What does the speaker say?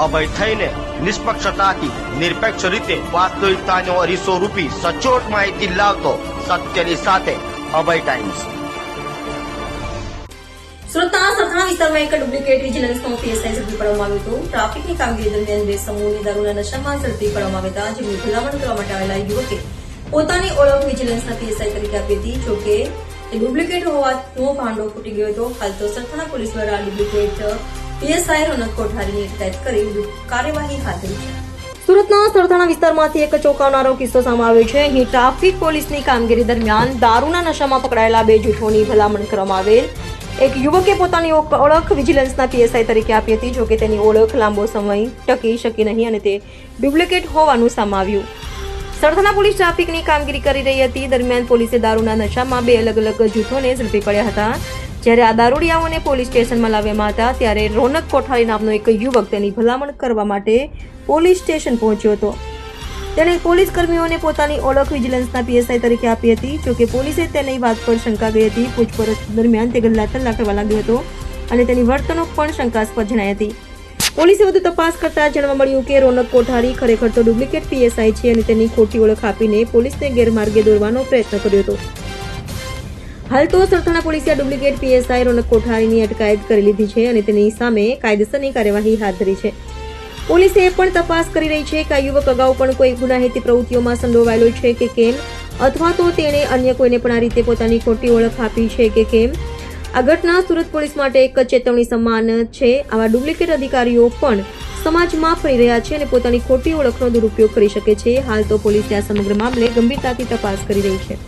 અભય થઈને નિષ્પક્ષતાથી નિરપેક્ષ રીતે વાસ્તવિકતાનો અરીસો રૂપી સચોટ માહિતી લાવતો સત્યની સાથે અભય ટાઈમ્સ. સુરતના સરથાણા વિસ્તારમાં એક ડુપ્લિકેટ વિજિલન્સનો પીએસઆઈ ઝડપી પાડવામાં આવ્યો હતો. ટ્રાફિકની કામગીરી દરમિયાન બે સમૂહની દારૂના નશામાં ઝડપી પાડવામાં આવ્યા હતા જેમની ભલામણ કરવા માટે આવેલા યુવકે પોતાની ઓળખ વિજિલન્સના પીએસઆઈ તરીકે આપી હતી જોકે ડુપ્લિકેટ હોવાનો ભાંડો ફૂટી ગયો હતો. હાલ તો સરથાણા પોલીસ દ્વારા ડુપ્લિકેટ પીએસઆઈ રોનક કોઠારીની અટકાયત કરી કાર્યવાહી હાથ ધરી છે. સુરતના સરથાણા વિસ્તારમાંથી એક ચોંકાવનારો કિસ્સો સામે છે. અહીં ટ્રાફિક પોલીસની કામગીરી દરમિયાન દારૂના નશામાં પકડાયેલા બે જૂથોની ભલામણ કરવામાં આવેલ. એક યુવકે પોતાની ઓળખ વિજિલન્સના પીએસઆઈ તરીકે આપી હતી, જોકે તેની ઓળખ લાંબો સમય ટકી શકી નહીં અને તે ડુપ્લિકેટ હોવાનું સામે આવ્યું. સરથાણા પોલીસ ટ્રાફિકની કામગીરી કરી રહી હતી. દરમિયાન પોલીસે દારૂના નશામાં બે અલગ અલગ જૂથોને ઝડપી પડ્યા હતા. જ્યારે આ દારૂડિયાઓને પોલીસ સ્ટેશનમાં લાવ્યામાં હતા, ત્યારે રોનક કોઠારી નામનો એક યુવક તેની ભલામણ કરવા માટે પોલીસ સ્ટેશન પહોંચ્યો હતો. તેણે પોલીસ કર્મીઓને પોતાની ઓળખ વિજિલન્સના પીએસઆઈ તરીકે આપી હતી જોકે પોલીસે તેની વાત પર શંકા ગઈ હતી. પૂછપરછ દરમિયાન તે ગલ્લા તલ્લા કરવા લાગ્યો હતો અને તેની વર્તણૂક પણ શંકાસ્પદ જણાઈ હતી. પોલીસે વધુ તપાસ કરતા જાણવા મળ્યું કે રોનક કોઠારી ખરેખર તો ડુપ્લિકેટ પીએસઆઈ છે અને તેની ખોટી ઓળખ આપીને પોલીસને ગેરમાર્ગે દોરવાનો પ્રયત્ન કર્યો હતો. હાલ તો સરથાણા પોલીસે આ ડુપ્લિકેટ પીએસઆઈ રોનક કોઠારીની અટકાયત કરી લીધી છે અને તેની સામે કાયદેસરની કાર્યવાહી હાથ ધરી છે. પોલીસે એ પણ તપાસ કરી રહી છે કે આ યુવક અગાઉ પણ કોઈ ગુનાહિતી પ્રવૃત્તિઓમાં સંડોવાયેલો છે કે કેમ, અથવા તો તેણે અન્ય કોઈને પણ આ રીતે પોતાની ખોટી ઓળખ આપી છે કે કેમ. આ ઘટના સુરત પોલીસ માટે એક ચેતવણી સમાન છે. આવા ડુપ્લિકેટ અધિકારીઓ પણ સમાજમાં ફરી રહ્યા છે અને પોતાની ખોટી ઓળખનો દુરુપયોગ કરી શકે છે. હાલ તો પોલીસે આ સમગ્ર મામલે ગંભીરતાથી તપાસ કરી રહી છે.